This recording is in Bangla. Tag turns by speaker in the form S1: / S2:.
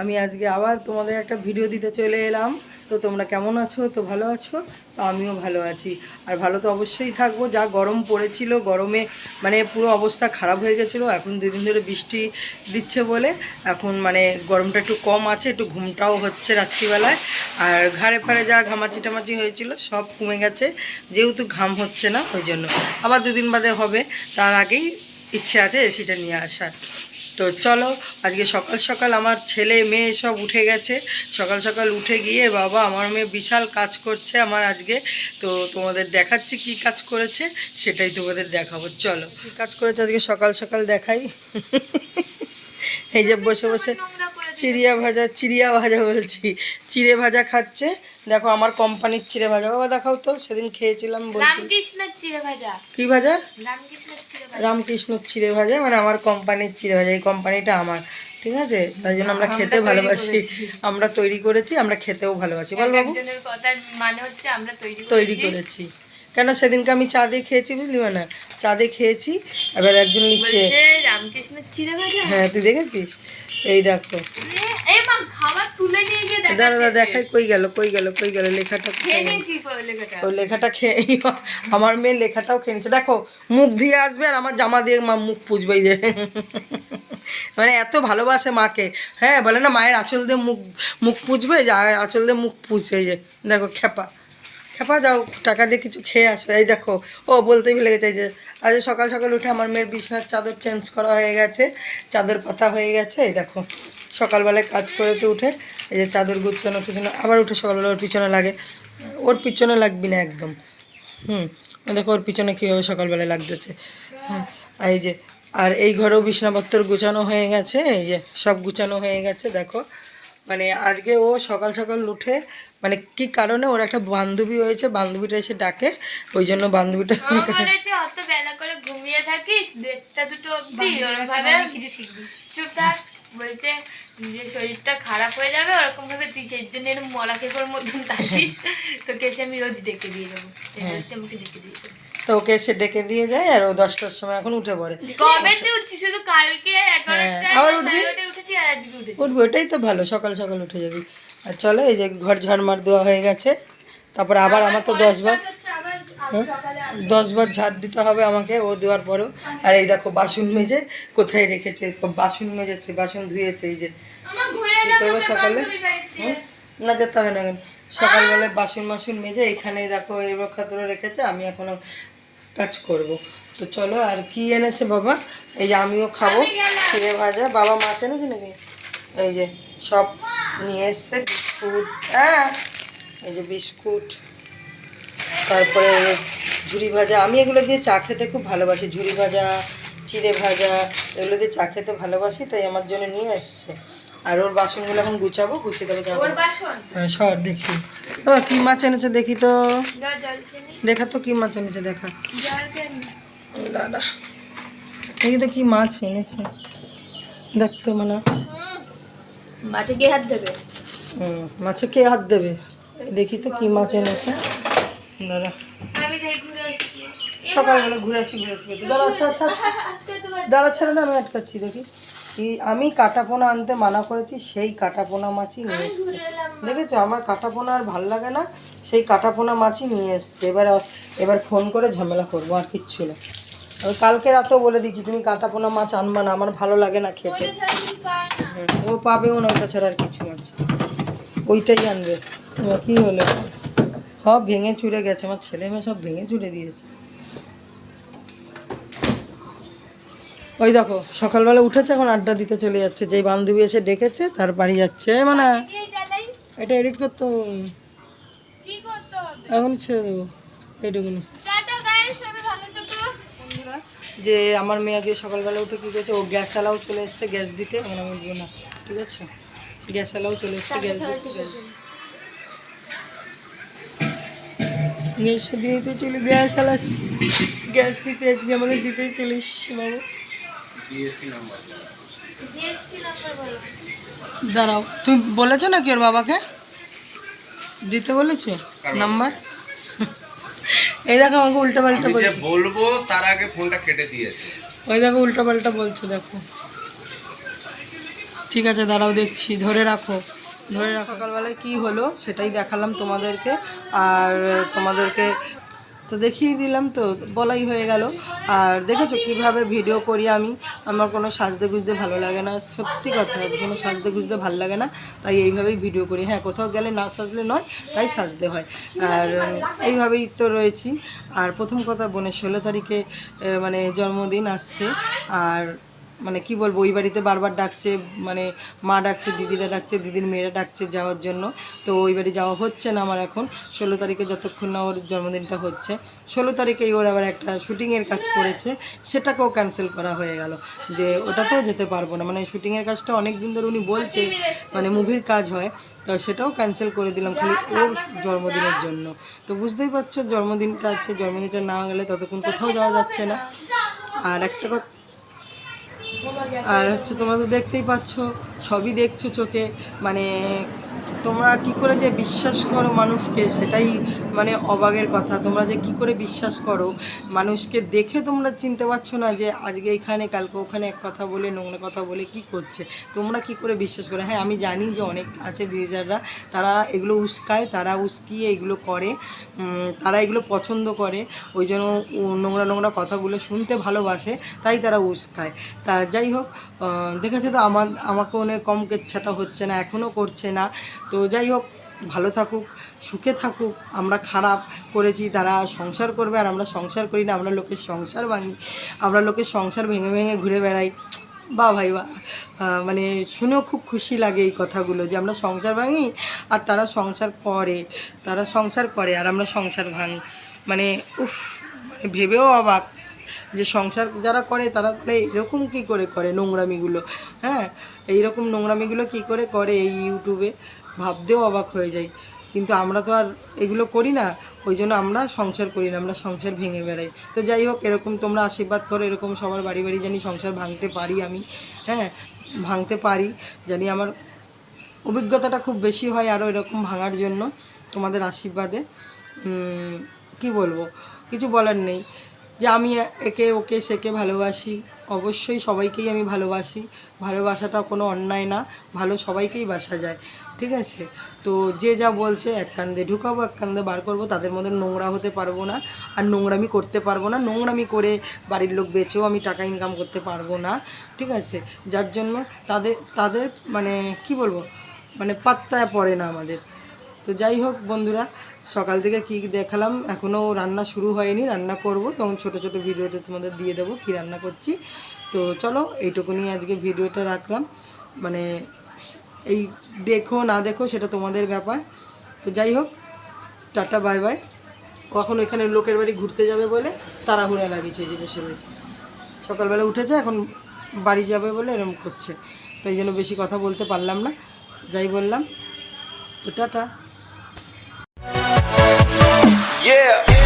S1: আমি আজকে আবার তোমাদের একটা ভিডিও দিতে চলে এলাম। তো তোমরা কেমন আছো? তো ভালো আছো? তো আমিও ভালো আছি। আর ভালো তো অবশ্যই থাকব। যা গরম পড়েছিল, গরমে মানে পুরো অবস্থা খারাপ হয়ে গেছিল। এখন দুই দিন ধরে বৃষ্টি দিচ্ছে বলে। এখন মানে গরমটা একটু কম আছে, একটু ঘুমটাও হচ্ছে রাত্রিবেলায়। আর ঘাড়ে ফাড়ে যা ঘামাচি টামাচি হয়েছিল, সব কমে গেছে। যেহেতু ঘাম হচ্ছে না, ওই জন্য। আবার দুদিন বাদে হবে। তার আগেই ইচ্ছে আছে এসিটা নিয়ে আসার। তো চলো আজকে সকাল সকাল আমার ছেলে মেয়ে সব উঠে গেছে। সকাল সকাল উঠে গিয়ে বাবা আমার মেয়ে বিশাল কাজ করছে আমার আজকে। তো তোমাদের দেখাচ্ছি কি কাজ করেছে সেটাই তোমাদের দেখাবো। চলো। কী কাজ করেছে আজকে সকাল সকাল দেখাই? এই যে বসে বসে চিড়িয়া ভাজা চিড়িয়া ভাজা বলছি। চিড়ে ভাজা খাচ্ছে। দেখো আমার কোম্পানির চিড়ে ভাজা। বাবা দেখাও তো সেদিন খেয়েছিলাম বলছি।
S2: রামকৃষ্ণের চিড়ে ভাজা।
S1: কি ভাজা? রামকৃষ্ণ চিড়ে ভাজা মানে আমার কোম্পানির চিড়ে ভাজা এই কোম্পানিটা আমার ঠিক আছে? তাই জন্য আমরা খেতে ভালোবাসি। আমরা তৈরি করেছি আমরা খেতেও ভালোবাসি। বল বাবু?
S2: মানে হচ্ছে আমরা তৈরি
S1: করেছি। কেন সেদিনকে আমি চা দিয়ে খেয়েছি বুঝলি না চা দিয়ে খেয়েছি। এবার একজন নিচ্ছে হ্যাঁ তুই দেখেছিস? এই দেখো। দাদা দাদা দেখাই কই গেল কই গেল কই গেল লেখাটা কোথায়
S2: লেখাটা।
S1: ওই লেখাটা খেয়ে আমার মেয়ে লেখাটাও খেয়ে নিচ্ছে। দেখো মুখ ধুয়ে আসবে আর আমার জামা দিয়ে মা মুখ পুজবে যে। মানে এত ভালোবাসে মাকে। হ্যাঁ বলে না মায়ের আঁচল দিয়ে মুখ মুখ পুজবে যে আঁচল দিয়ে মুখ পুজছে যে। দেখো খেপা খেপা যাও টাকা দিয়ে কিছু খেয়ে আসবে। এই দেখো ও বলতেই ভুলে গেছে যে আজ সকাল সকাল উঠে আমার মেয়ের বিছনার চাদর চেঞ্জ করা হয়ে গেছে। চাদর পাতা হয়ে গেছে দেখো। সকালবেলায় কাজ করেতে উঠে, এই যে চাদর গুছানো টুছানো, আবার উঠে সকালবেলা ওর পিছনে লাগে। ওর পিছনে লাগবি না একদম। হুম দেখো ওর পিছনে কীভাবে সকালবেলায় লাগতেছে। হুম এই যে, আর এই ঘরেও বিছনাপত্র গুছানো হয়ে গেছে, এই যে সব গুছানো হয়ে গেছে, দেখো। মানে আজকে ও সকাল সকাল উঠে মানে কি কারণে ওর একটা বান্ধবী হয়েছে বান্ধবীটা এসে ডাকে ওই জন্য বান্ধবীটা
S2: অত বেলা করে ঘুমিয়ে থাকিস দেড়টা দুটো অবধি ওরকম ভাবে চুপ থাক বলছে যে শরীরটা খারাপ হয়ে যাবে ওরকম ভাবে তুই সেই জন্য এরকম মলা খেকোর মতন থাকিস তোকে এসে আমি রোজ ডেকে দিয়ে দেবো। এই হচ্ছে আমাকে ডেকে দিয়ে দেবো।
S1: তো ওকে এসে ডেকে দিয়ে যায় আর ও দশটার সময় এখন উঠে পড়ে।
S2: কবে তুই উঠছিস? শুধু কালকে এগারোটায়
S1: আবার উঠবি?
S2: উঠেছি আর আজকে উঠেছি।
S1: উঠবে ওটাই তো ভালো সকাল সকাল উঠে যাবি। আর চলো এই যে ঘর ঝাড়মার দেওয়া হয়ে গেছে। তারপর আবার আমার তো দশবার হ্যাঁ? দশবার ঝাড় দিতে হবে আমাকে ও দেওয়ার পরেও। আর এই দেখো বাসন মেজে কোথায় রেখেছে? বাসন মেজেছে বাসন ধুয়েছে এই যে। কী করব সকালে? হুম? না যেতে হবে না এখন সকালবেলায় বাসন মাসুন মেজে এখানে দেখো এই রক্ষাত্র রেখেছে আমি এখনও কাজ করব। তো চলো আর কি এনেছে বাবা? এই যে আমিও খাব চিড়ে ভাজা। বাবা মাছ এনেছে নাকি? এই যে সব নিয়ে এসছে বিস্কুট হ্যাঁ? এই যে বিস্কুট তারপরে ঝুড়ি ভাজা। আমি এগুলো দিয়ে চা খেতে খুব ভালোবাসি ঝুড়ি ভাজা চিড়ে ভাজা এগুলো দিয়ে চা খেতে ভালোবাসি তাই আমার জন্য নিয়ে এসছে। আর ওর বাসনগুলো এখন গুছাবো গুছিয়ে দেবো যাব। হ্যাঁ সর দেখি। ও কি মাছ এনেছে দেখি তো? দেখা তো কি মাছ এনেছে দেখা। দাদা দেখি তো কি মাছ এনেছে। দেখতো মানে।
S2: মাছে গিয়ে হাত দেবে?
S1: হুম, মাছে কে হাত দেবে? দেখি তো কি মাছ এনেছে। দাদা
S2: আমি যাই ঘুরে
S1: সকালবেলা ঘুরে আসি ঘুরে আসি। দাঁড়া আচ্ছা আচ্ছা আচ্ছা। দাঁড়া ছেড়ে দে আমি আটকাচ্ছি দেখি। আমি কাটাপোনা আনতে মানা করেছি সেই কাটাপোনা মাছই নিয়ে এসছে। দেখেছ? আমার কাটাপোনা আর ভালো লাগে না সেই কাটাপোনা মাছই নিয়ে এসছে। এবার এবার ফোন করে ঝামেলা করব আর কিচ্ছু না। কালকে রাতেও বলে দিচ্ছি তুমি কাটাপোনা মাছ আনবা না আমার ভালো লাগে না খেতে। ও পাবেও না ওটা ছাড়া আর কিছু মাছ ওইটাই আনবে। তোমার কী হলো? সব ভেঙে চুরে গেছে আমার ছেলে মেয়ে সব ভেঙে চুরে দিয়েছে। ওই দেখো সকালবেলা উঠেছে এখন আড্ডা দিতে চলে যাচ্ছে। যেই বান্ধবী এসে ডেকেছে তার বাড়ি যাচ্ছে। মানে এটা এডিট করতে এখন ছেড়ে দেবো। এইটুকুনি
S2: টাটা গাইস আমি ভালো থেকো
S1: যে আমার মেয়ে আজকে সকালবেলা উঠে কী করছে? ও গ্যাস আলাও চলে এসছে গ্যাস দিতে। এখন আমি দিব না। ঠিক আছে? গ্যাস আলাও চলে এসছে গ্যাস দিতে গ্যাস গ্যাস দিতে চলে গ্যাস দিতে আজকে আমাদের দিতেই চলে এসছে বাবু।
S2: নাম্বার
S1: দাঁড়াও তুমি বলেছ নাকি ওর বাবাকে? দিতে বলেছ? নাম্বার? এই দেখো আমাকে উল্টো পাল্টা বলছে।
S3: বলব তার আগে ফোনটা কেটে দিয়েছে।
S1: ওই দেখো উল্টো পাল্টা বলছো দেখো। ঠিক আছে দাঁড়াও দেখছি ধরে রাখো ধরে রাখো। সকালবেলায় কী হলো সেটাই দেখালাম তোমাদেরকে আর তোমাদেরকে তো দেখিয়ে দিলাম তো, বলাই হয়ে গেল। আর দেখেছ কীভাবে ভিডিও করি আমি? আমার কোনো সাজতে গুজতে ভালো লাগে না। সত্যি কথা কোনো সাজতে গুজতে ভালো লাগে না। তাই এইভাবেই ভিডিও করি। হ্যাঁ কোথাও গেলে না সাজলে নয়, তাই সাজতে হয়। আর এইভাবেই তো রয়েছি। আর প্রথম কথা বোনের ষোলো তারিখে মানে জন্মদিন আসছে। আর মানে কি বলব, ওই বাড়িতে বারবার ডাকছে মানে মা ডাকছে, দিদিরা ডাকছে, দিদির মেয়েরা ডাকছে যাওয়ার জন্য। তো ওই বাড়ি যাওয়া হচ্ছে না আমার এখন। ষোলো তারিখে যতক্ষণ না ওর জন্মদিনটা হচ্ছে। ষোলো তারিখেই ওর আবার একটা শুটিংয়ের কাজ পড়েছে। সেটাকেও ক্যান্সেল করা হয়ে গেল। যে ওটাতেও যেতে পারব না। মানে শুটিংয়ের কাজটা অনেক দিন ধরে উনি বলছে মানে মুভির কাজ হয়। তো সেটাও ক্যান্সেল করে দিলাম খালি ওর জন্মদিনের জন্য। তো বুঝতেই পারছ, জন্মদিনটা আছে, জন্মদিনটা না গেলে ততক্ষণ কোথাও যাওয়া যাচ্ছে না। আর একটা কথা আর হচ্ছে তোমরা তো দেখতেই পাচ্ছ সবই দেখছ চোখে। মানে তোমরা কি করে যে বিশ্বাস করো মানুষকে সেটাই মানে অবাগের কথা। তোমরা যে কি করে বিশ্বাস করো? মানুষকে দেখে তোমরা চিনতে পারছ না যে আজকে এখানে, কালকে ওখানে এক কথা বলে, নোংরা কথা বলে কি করছে? তোমরা কি করে বিশ্বাস করো? হ্যাঁ আমি জানি যে অনেক আছে ভিউজাররা তারা এগুলো উস্কায়, তারা উস্কিয়ে এগুলো করে তারা এগুলো পছন্দ করে, ওই জন্য নোংরা নোংরা কথাগুলো শুনতে ভালোবাসে, তাই তারা উস্কায়। তা যাই হোক দেখেছে তো আমার আমাকে অনেক কম কেচ্ছাটা হচ্ছে না, এখনও করছে না। তো যাই হোক, ভালো থাকুক, সুখে থাকুক, আমরা খারাপ করেছি, তারা সংসার করবে আর আমরা সংসার করি না, আমরা লোকের সংসার ভাঙি আমরা লোকের সংসার ভেঙে ভেঙে ঘুরে বেড়াই। বা ভাই, বা মানে শুনেও খুব খুশি লাগে এই কথাগুলো যে আমরা সংসার ভাঙি আর তারা সংসার করে, তারা সংসার করে আর আমরা সংসার ভাঙি। মানে উফ মানে ভেবেও অবাক যে সংসার যারা করে তারা তাহলে এরকম কী করে করে নোংরামিগুলো হ্যাঁ? এইরকম নোংরামিগুলো কী করে করে এই ইউটিউবে ভাবতেও অবাক হয়ে যায় কিন্তু আমরা তো আর এগুলো করি না, ওই জন্য আমরা সংসার করি না, আমরা সংসার ভেঙে বেড়াই। তো যাই হোক, এরকম তোমরা আশীর্বাদ করো, এরকম সবার বাড়ি বাড়ি জানি সংসার ভাঙতে পারি আমি। হ্যাঁ ভাঙতে পারি। জানি আমার অভিজ্ঞতাটা খুব বেশি হয় আরও এরকম ভাঙার জন্য তোমাদের আশীর্বাদে। কি বলব? কিছু বলার নেই। যে আমি একে, ওকে, সেকে ভালোবাসি। অবশ্যই সবাইকেই আমি ভালোবাসি। ভালোবাসাটা কোনো অন্যায় না। ভালো সবাইকেই বাসা যায়। ঠিক আছে? তো যে যা বলছে, এক কান্দে ঢুকাবো, এক কান্দে বার করব, তাদের মধ্যে নোংরা হতে পারব না। আর নোংরামি করতে পারব না। নোংরামি করে বাড়ির লোক বেচেও আমি টাকা ইনকাম করতে পারব না। ঠিক আছে? যার জন্য তাদের তাদের মানে কি বলব? মানে পাত্তায় পড়ে না আমাদের। তো যাই হোক বন্ধুরা, সকাল থেকে কি দেখালাম? এখনও রান্না শুরু হয়নি, রান্না করব। তখন ছোট ছোট ভিডিওতে তোমাদের দিয়ে দেবো কি রান্না করছি। তো চলো, এইটুকুনি আজকে ভিডিওটা রাখলাম। মানে এই দেখো না দেখো সেটা তোমাদের ব্যাপার। তো যাই হোক, টাটা, বাই বাই। কখন এখানে লোকের বাড়ি ঘুরতে যাবে বলে তাড়াহুড়া লাগিয়েছে যে বসে রয়েছে। সকালবেলা উঠেছে, এখন বাড়ি যাবে বলে এরকম করছে। তাই জন্য বেশি কথা বলতে পারলাম না। যাই বললাম। তো টাটা।
S3: Yeah.